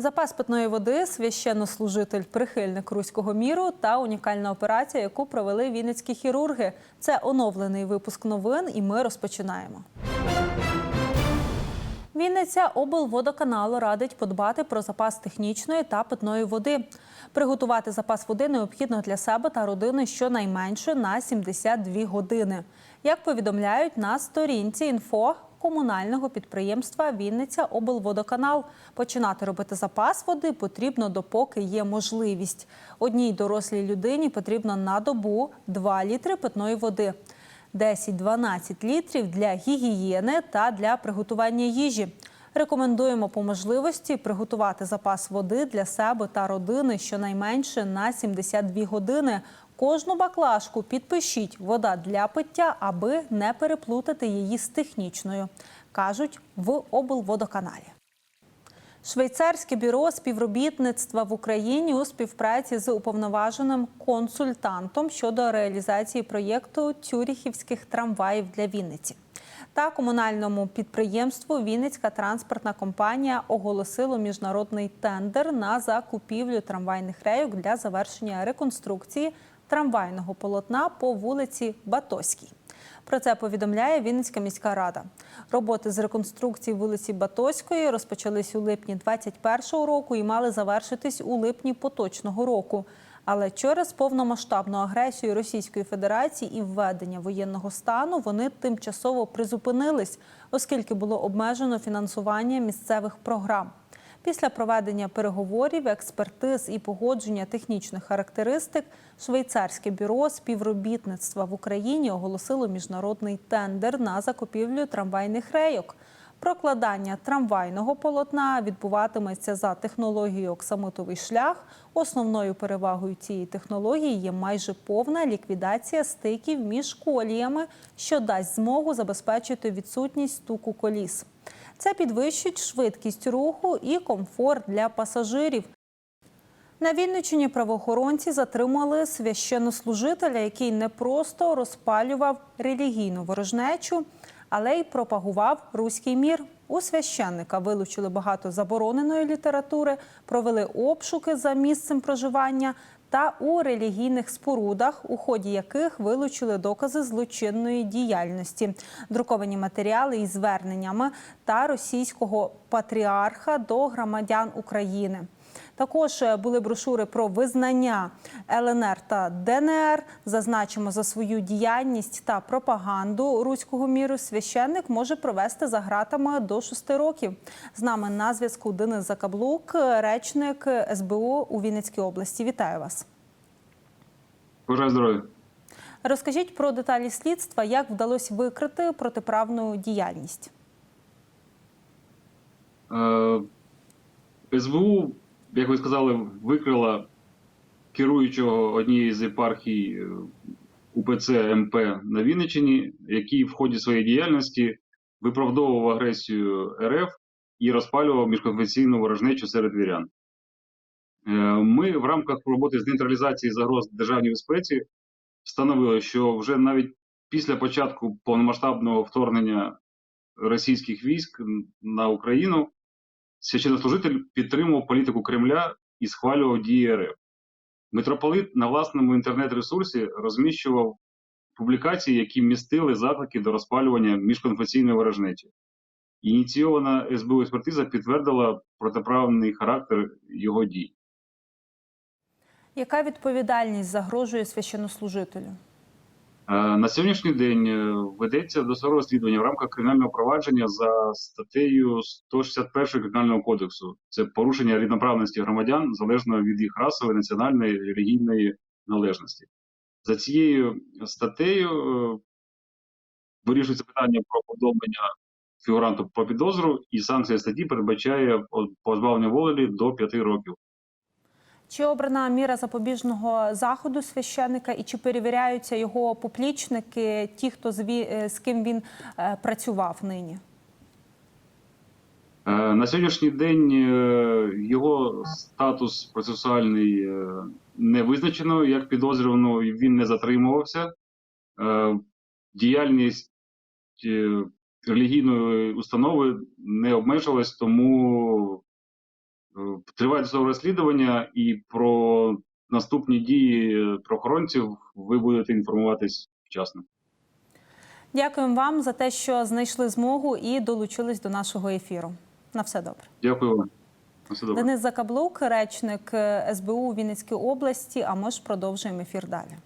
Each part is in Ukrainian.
Запас питної води, священнослужитель, прихильник руського міру та унікальна операція, яку провели вінницькі хірурги. Це оновлений випуск новин, і ми розпочинаємо. Вінниця облводоканалу радить подбати про запас технічної та питної води. Приготувати запас води необхідно для себе та родини щонайменше на 72 години. Як повідомляють на сторінці інфо комунального підприємства Вінниця облводоканал. Починати робити запас води потрібно допоки є можливість. Одній дорослій людині потрібно на добу 2 літри питної води. 10-12 літрів для гігієни та для приготування їжі. Рекомендуємо по можливості приготувати запас води для себе та родини щонайменше на 72 години. Кожну баклажку підпишіть вода для пиття, аби не переплутати її з технічною, кажуть в облводоканалі. Швейцарське бюро співробітництва в Україні у співпраці з уповноваженим консультантом щодо реалізації проєкту тюріхівських трамваїв для Вінниці. Та комунальному підприємству Вінницька транспортна компанія оголосило міжнародний тендер на закупівлю трамвайних рейок для завершення реконструкції трамвайного полотна по вулиці Батоській. Про це повідомляє Вінницька міська рада. Роботи з реконструкції вулиці Батоської розпочались у липні 2021 року і мали завершитись у липні поточного року. Але через повномасштабну агресію Російської Федерації і введення воєнного стану вони тимчасово призупинились, оскільки було обмежено фінансування місцевих програм. Після проведення переговорів, експертиз і погодження технічних характеристик, швейцарське бюро співробітництва в Україні оголосило міжнародний тендер на закупівлю трамвайних рейок. Прокладання трамвайного полотна відбуватиметься за технологією оксамитовий шлях. Основною перевагою цієї технології є майже повна ліквідація стиків між коліями, що дасть змогу забезпечити відсутність стуку коліс. Це підвищить швидкість руху і комфорт для пасажирів. На Вінниччині правоохоронці затримали священнослужителя, який не просто розпалював релігійну ворожнечу, але й пропагував руський мір. У священника вилучили багато забороненої літератури, провели обшуки за місцем проживання та у релігійних спорудах, у ході яких вилучили докази злочинної діяльності, друковані матеріали із зверненнями та російського патріарха до громадян України. Також були брошури про визнання ЛНР та ДНР. Зазначимо за свою діяльність та пропаганду руського міру. Священник може провести за гратами до 6 років. З нами на зв'язку Денис Закаблук, речник СБУ у Вінницькій області. Вітаю вас. Бажаю здоров'я. Розкажіть про деталі слідства, як вдалося викрити протиправну діяльність. Е, СБУ, як ви сказали, викрила керуючого однієї з єпархій е, УПЦ МП на Вінниччині, який в ході своєї діяльності виправдовував агресію РФ і розпалював міжконфесійну ворожнечу серед вірян. Е, Ми в рамках роботи з нейтралізації загроз державній безпеці встановили, що вже навіть після початку повномасштабного вторгнення російських військ на Україну священнослужитель підтримував політику Кремля і схвалював дії РФ. Митрополит на власному інтернет-ресурсі розміщував публікації, які містили заклики до розпалювання міжконфесійної ворожнечі. Ініційована СБУ експертиза підтвердила протиправний характер його дій. Яка відповідальність загрожує священнослужителю? Е, На сьогоднішній день е, ведеться досудове розслідування в рамках кримінального провадження за статтею 161 кримінального кодексу. Це порушення рівноправності громадян залежно від їх расової, національної релігійної належності. За цією статтею е, вирішується питання про повідомлення фігуранту про підозру, і санкція статті передбачає позбавлення волі до 5 років. Чи обрана міра запобіжного заходу священника, і чи перевіряються його поплічники, ті, хто з, е, з ким він е, працював нині? Е, На сьогоднішній день його статус процесуальний не визначено як підозрюваного, і він не затримувався. Діяльність релігійної установи не обмежилась, тому е, триває розслідування, і про наступні дії правоохоронців ви будете інформуватись вчасно. Дякуємо вам за те, що знайшли змогу і долучились до нашого ефіру. На все добре. Дякую вам. На все добре. Денис Закаблук, речник СБУ у Вінницькій області. А ми ж продовжуємо ефір далі.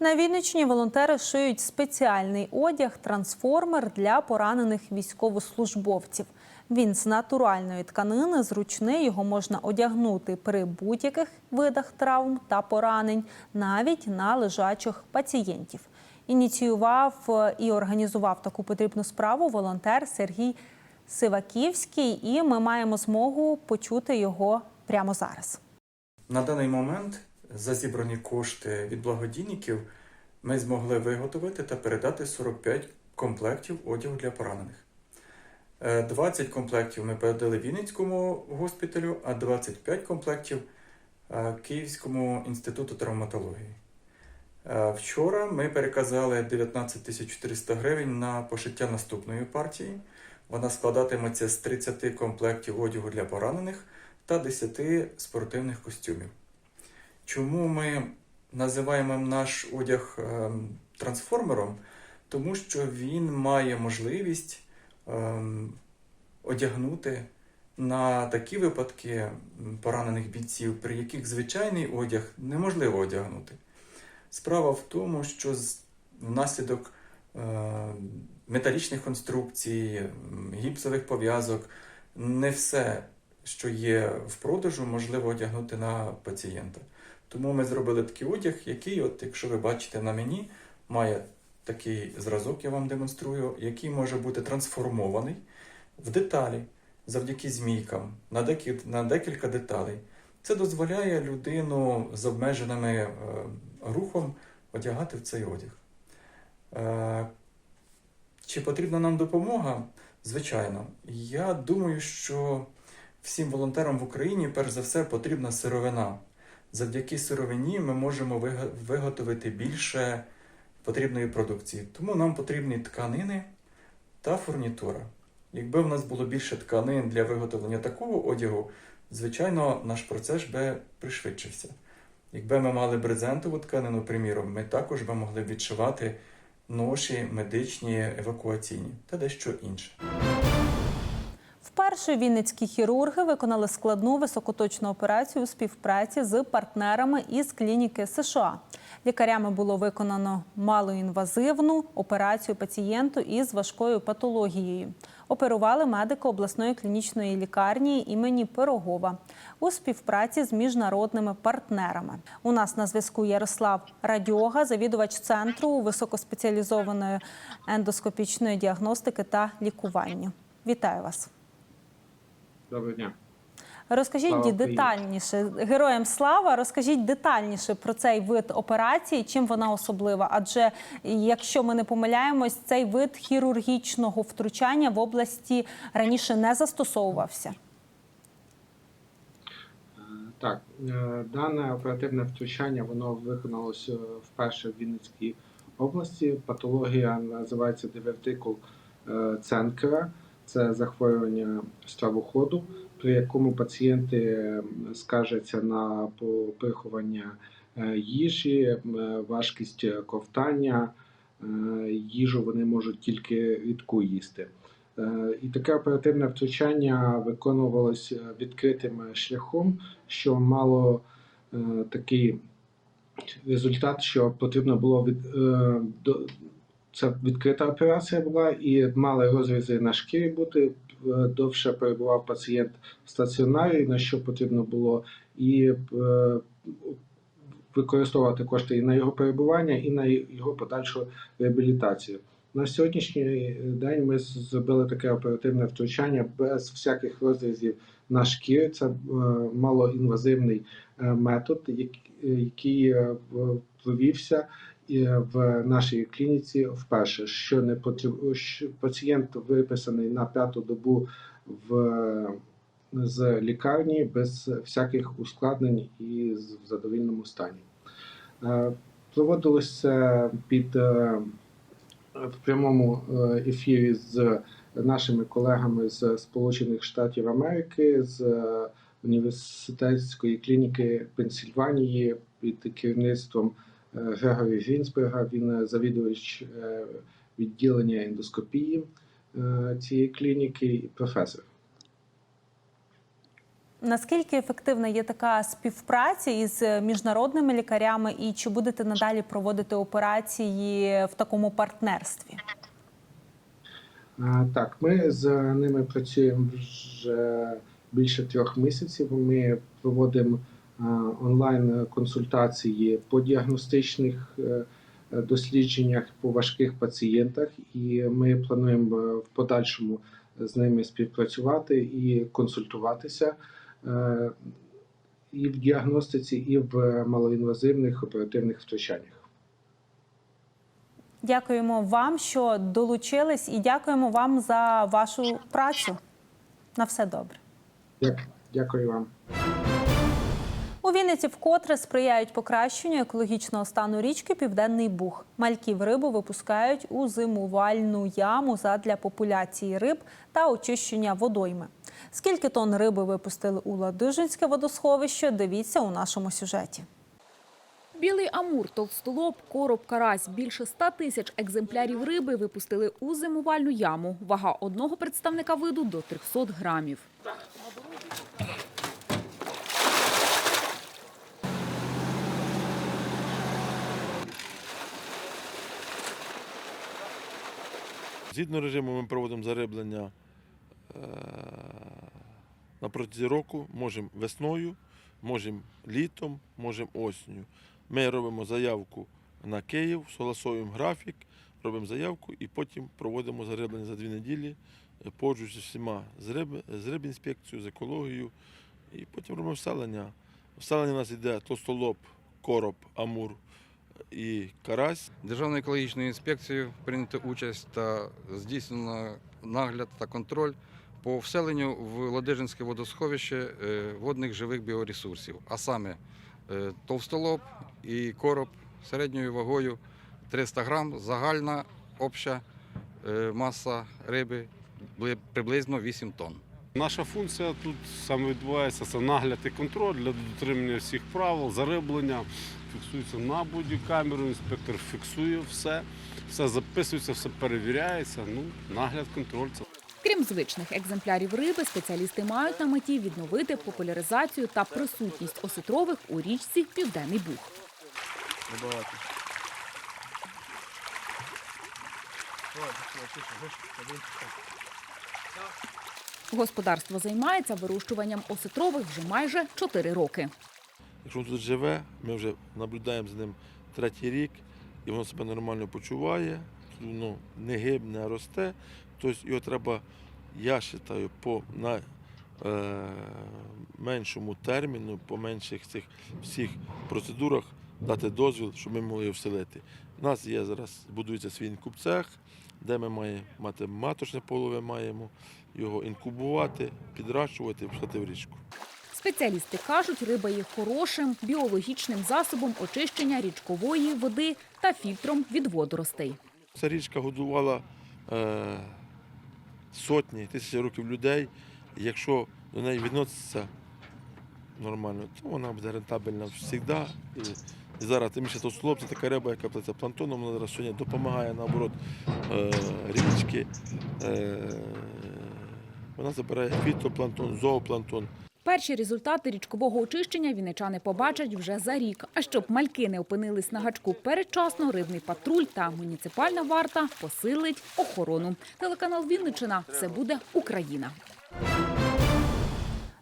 На Вінниччині волонтери шиють спеціальний одяг трансформер для поранених військовослужбовців. Він з натуральної тканини, зручний, його можна одягнути при будь-яких видах травм та поранень, навіть на лежачих пацієнтів. Ініціював е, і організував таку потрібну справу волонтер Сергій Сиваківський, і ми маємо змогу почути його прямо зараз. На даний момент за зібрані кошти від благодійників ми змогли виготовити та передати 45 комплектів одягу для поранених. Е, 20 комплектів ми передали Вінницькому госпіталю, а 25 комплектів е, Київському інституту травматології. Е, Вчора ми переказали 19 400 гривень на пошиття наступної партії. Вона складатиметься з 30 комплектів одягу для поранених та 10 спортивних костюмів. Чому ми називаємо наш одяг ем, трансформером? Тому що він має можливість одягнути на такі випадки поранених бійців, при яких звичайний одяг неможливо одягнути. Справа в тому, що внаслідок е, металічних конструкцій, гіпсових пов'язок, не все, що є в продажу, можливо одягнути на пацієнта. Тому ми зробили такий одяг, який, от, якщо ви бачите на мені, має такий зразок, я вам демонструю, який може бути трансформований в деталі завдяки змійкам на декілька, на декілька деталей. Це дозволяє людину з обмеженими е, рухом одягати в цей одяг. Е, чи потрібна нам допомога? Звичайно. Я думаю, що всім волонтерам в Україні, перш за все, потрібна сировина. Завдяки сировині ми можемо виготовити більше потрібної продукції. Тому нам потрібні тканини та фурнітура. Якби в нас було більше тканин для виготовлення такого одягу, звичайно, наш процес би пришвидшився. Якби ми мали брезентову тканину, приміром, ми також би могли відшивати ноші, медичні, евакуаційні та дещо інше. Вперше вінницькі хірурги виконали складну високоточну операцію у співпраці з партнерами із клініки США. Лікарями було виконано малоінвазивну операцію пацієнту із важкою патологією. Оперували медики обласної клінічної лікарні імені Пирогова у співпраці з міжнародними партнерами. У нас на зв'язку Ярослав Радьога, завідувач центру високоспеціалізованої ендоскопічної діагностики та лікування. Вітаю вас. Доброго дня. Розкажіть Слава Україні. детальніше героям слава. Розкажіть детальніше про цей вид операції, чим вона особлива. Адже якщо ми не помиляємось, цей вид хірургічного втручання в області раніше не застосовувався. Так, е, дане оперативне втручання воно виконалося вперше в Вінницькій області. Патологія називається дивертикул е, Ценкера. Це захворювання стравоходу, при якому пацієнти е, на попихування е, їжі, е, важкість ковтання. Е, Їжу вони можуть тільки рідку їсти. І таке оперативне втручання виконувалося відкритим шляхом, що мало такий результат, що потрібно було від до це відкрита операція була, і мали розрізи на шкірі бути. е, Довше перебував пацієнт в стаціонарі, на що потрібно було і е, використовувати кошти і на його перебування, і на його подальшу реабілітацію. На сьогоднішній день ми зробили таке оперативне втручання без всяких розрізів на шкірі. Це е, малоінвазивний метод, який е, в- нашій клініці вперше. Що не потріб... що пацієнт виписаний на п'яту добу в з лікарні без всяких ускладнень і в задовільному стані. Е, Проводилось це під е, в прямому е, ефірі з нашими колегами з Сполучених Штатів Америки, з університетської клініки Пенсільванії під керівництвом Грегорі Грінсберга. Він е, завідувач е, відділення ендоскопії е, цієї клініки і професор. Наскільки ефективна є така співпраця із міжнародними лікарями, і чи будете надалі проводити операції в такому партнерстві? Так, ми з ними працюємо вже більше трьох місяців. Ми проводимо а, онлайн консультації по діагностичних е, дослідженнях по важких пацієнтах, і ми плануємо е, в подальшому з ними співпрацювати і консультуватися е, і в діагностиці, і в малоінвазивних оперативних втручаннях. Дякуємо вам, що долучились, і дякуємо вам за вашу працю. На все добре. Дя- Дякую вам. Вінниці вкотре сприяють покращенню екологічного стану річки Південний Буг. Мальків рибу випускають у зимувальну яму задля популяції риб та очищення водойми. Скільки тонн риби випустили у Ладижинське водосховище? Дивіться у нашому сюжеті. Білий амур, товстолоб, короб, карась. Більше ста тисяч екземплярів риби випустили у зимувальну яму. Вага одного представника виду до 300 грамів. Згідно режиму ми проводимо зариблення е, на протязі року, можемо весною, можемо літом, можемо осінню. Ми робимо заявку на Київ, согласовуємо графік, робимо заявку і потім проводимо зариблення за дві неділі, е, погоджуючись всіма з риб, з рибінспекцією, з екологією. І потім робимо вселення. Вселення у нас йде толстолоб, короб, амур і карась. Державною екологічною інспекцією прийнято участь та здійснено нагляд та контроль по вселенню в Ладижинське водосховище е, водних живих біоресурсів, а саме е, товстолоб і короб середньою вагою 300 грам, загальна обща е, маса риби приблизно 8 тонн. Наша функція тут саме відбувається це нагляд і контроль для дотримання всіх правил, зариблення. Фіксується на бодікамеру, інспектор фіксує все, все записується, все перевіряється. Ну, нагляд, контроль це Крім звичних екземплярів риби, спеціалісти мають на меті відновити популяризацію та присутність осетрових у річці Південний Буг. Господарство займається вирощуванням осетрових вже майже 4 роки. Якщо він тут живе, ми вже наблюдаємо за ним третій рік, і воно себе нормально почуває, воно не гибне, а росте. Тобто його треба, я вважаю, по на, е, меншому терміну, по менших цих всіх процедурах дати дозвіл, щоб ми могли його вселити. У нас є зараз, будується свій інкубцех, де ми маємо мати маточне полове, маємо його інкубувати, підращувати пускати в річку. Спеціалісти кажуть, риба є хорошим біологічним засобом очищення річкової води та фільтром від водоростей. Ця річка годувала е, сотні, тисячі років людей. Якщо до неї відноситься нормально, то вона буде рентабельна завжди. І, і зараз тим більше толстолоб – це така риба, яка плететься планктоном, вона зараз сьогодні допомагає наоборот е, річки. Е, вона забирає фітопланктон, зоопланктон. Перші результати річкового очищення вінничани побачать вже за рік. А щоб мальки не опинились на гачку передчасно, рибний патруль та муніципальна варта посилить охорону. Телеканал Вінничина – все буде Україна.